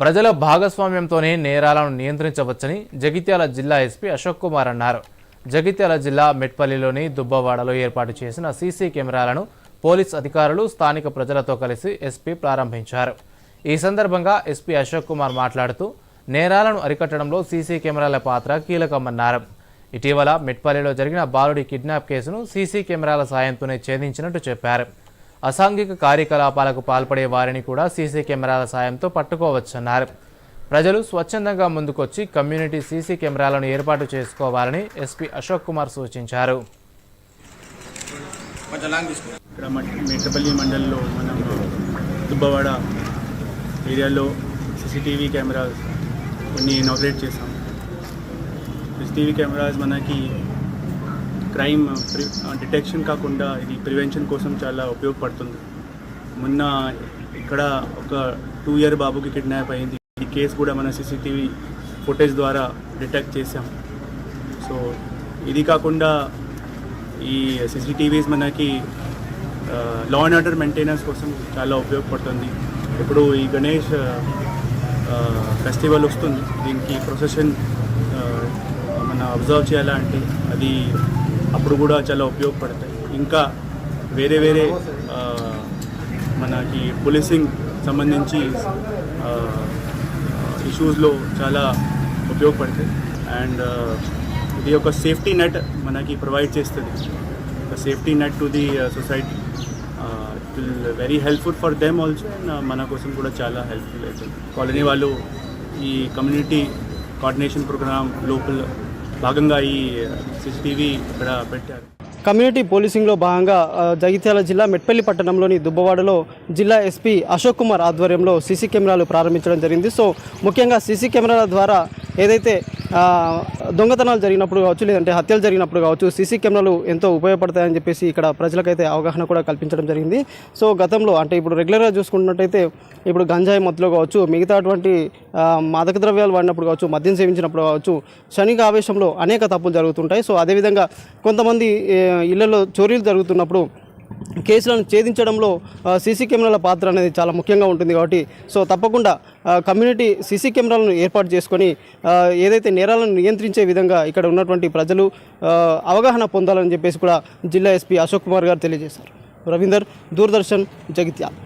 ప్రజల భాగస్వామ్యంతోనే నేరాలను నియంత్రించవచ్చని జగిత్యాల జిల్లా ఎస్పీ అశోక్ కుమార్ అన్నారు. జగిత్యాల జిల్లా మెట్పల్లిలోని దుబ్బవాడలో ఏర్పాటు చేసిన సీసీ కెమెరాలను పోలీస్ అధికారులు స్థానిక ప్రజలతో కలిసి ఎస్పీ ప్రారంభించారు. ఈ సందర్భంగా ఎస్పీ అశోక్ కుమార్ మాట్లాడుతూ నేరాలను అరికట్టడంలో సీసీ కెమెరాల పాత్ర కీలకమన్నారు. ఇటీవల మెట్పల్లిలో జరిగిన బాలుడి కిడ్నాప్ కేసును సీసీ కెమెరాల సాయంతోనే ఛేదించినట్టు చెప్పారు. అసాంఘిక కార్యకలాపాలకు పాల్పడే వారిని కూడా సీసీ కెమెరాల సాయంతో పట్టుకోవచ్చన్నారు. ప్రజలు స్వచ్ఛందంగా ముందుకొచ్చి కమ్యూనిటీ సీసీ కెమెరాలను ఏర్పాటు చేసుకోవాలని ఎస్పీ అశోక్ కుమార్ సూచించారు. ఇక్కడ మట్- మండలంలో మనం దుబ్బవాడ ఏరియాలో సీసీటీవీ కెమెరాస్ కొన్ని ఇనాగ్రేట్ చేసాం సీసీటీవీ కెమెరాస్ మనకి క్రైమ్ డిటెక్షన్ కాకుండా ఇది ప్రివెన్షన్ కోసం చాలా ఉపయోగపడుతుంది. మొన్న ఇక్కడ ఒక టూ ఇయర్ బాబుకి కిడ్నాప్ అయింది. ఈ కేసు కూడా మన సీసీటీవీ ఫుటేజ్ ద్వారా డిటెక్ట్ చేసాం సో ఇది కాకుండా ఈ సీసీటీవీస్ మనకి లా అండ్ ఆర్డర్ మెయింటెనెన్స్ కోసం చాలా ఉపయోగపడుతుంది. ఇప్పుడు ఈ గణేష్ ఫెస్టివల్ వస్తుంది. దీనికి ప్రొసెషన్ మన అబ్జర్వ్ చేయాలంటే అది అప్పుడు కూడా చాలా ఉపయోగపడతాయి. ఇంకా వేరే వేరే మనకి పోలీసింగ్ సంబంధించి ఇష్యూస్లో చాలా ఉపయోగపడతాయి. అండ్ ఇది ఒక సేఫ్టీ నెట్ మనకి ప్రొవైడ్ చేస్తుంది. ఒక safety net to the society it will very helpful for them also and మన కోసం కూడా చాలా హెల్ప్ఫుల్ అవుతుంది. కాలనీ వాళ్ళు ఈ కమ్యూనిటీ కోఆర్డినేషన్ ప్రోగ్రామ్ లోపల భాగంగా ఈ సీసీటీవీ ఇక్కడ పెట్టారు. కమ్యూనిటీ పోలీసింగ్లో భాగంగా జగిత్యాల జిల్లా మెట్పల్లి పట్టణంలోని దుబ్బవాడలో జిల్లా ఎస్పీ అశోక్ కుమార్ ఆధ్వర్యంలో సీసీ కెమెరాలు ప్రారంభించడం జరిగింది. సో ముఖ్యంగా సీసీ కెమెరాల ద్వారా ఏదైతే దొంగతనాలు జరిగినప్పుడు కావచ్చు లేదంటే హత్యలు జరిగినప్పుడు కావచ్చు సీసీ కెమెరాలు ఎంతో ఉపయోగపడతాయని చెప్పేసి ఇక్కడ ప్రజలకైతే అవగాహన కూడా కల్పించడం జరిగింది. సో గతంలో అంటే ఇప్పుడు రెగ్యులర్గా చూసుకున్నట్టయితే ఇప్పుడు గంజాయి మత్తులో కావచ్చు మిగతా అటువంటి మాదక ద్రవ్యాలు వాడినప్పుడు కావచ్చు మద్యం సేవించినప్పుడు కావచ్చు క్షణిక ఆవేశంలో అనేక తప్పులు జరుగుతుంటాయి. సో అదేవిధంగా కొంతమంది ఇళ్ళలో చోరీలు జరుగుతున్నప్పుడు కేసులను ఛేదించడంలో సీసీ కెమెరాల పాత్ర అనేది చాలా ముఖ్యంగా ఉంటుంది కాబట్టి సో తప్పకుండా కమ్యూనిటీ సీసీ కెమెరాలను ఏర్పాటు చేసుకొని ఏదైతే నేరాలను నియంత్రించే విధంగా ఇక్కడ ఉన్నటువంటి ప్రజలు అవగాహన పొందాలని చెప్పేసి కూడా జిల్లా ఎస్పీ అశోక్ కుమార్ గారు తెలియజేశారు. రవీందర్ దూరదర్శన్ జగిత్యాల్.